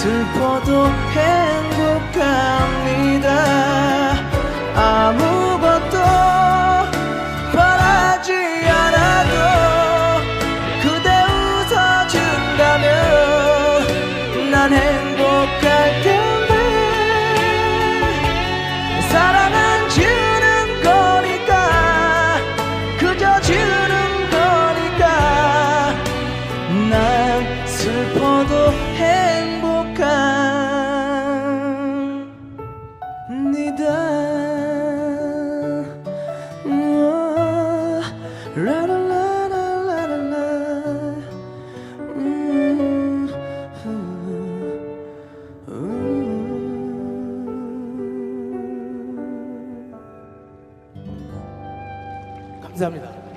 슬퍼도 행복합니다. 아무것도 바라지 않아도 그대 웃어준다면 난 행복할 텐 라라라라라라라. 음, 후, 음. 감사합니다.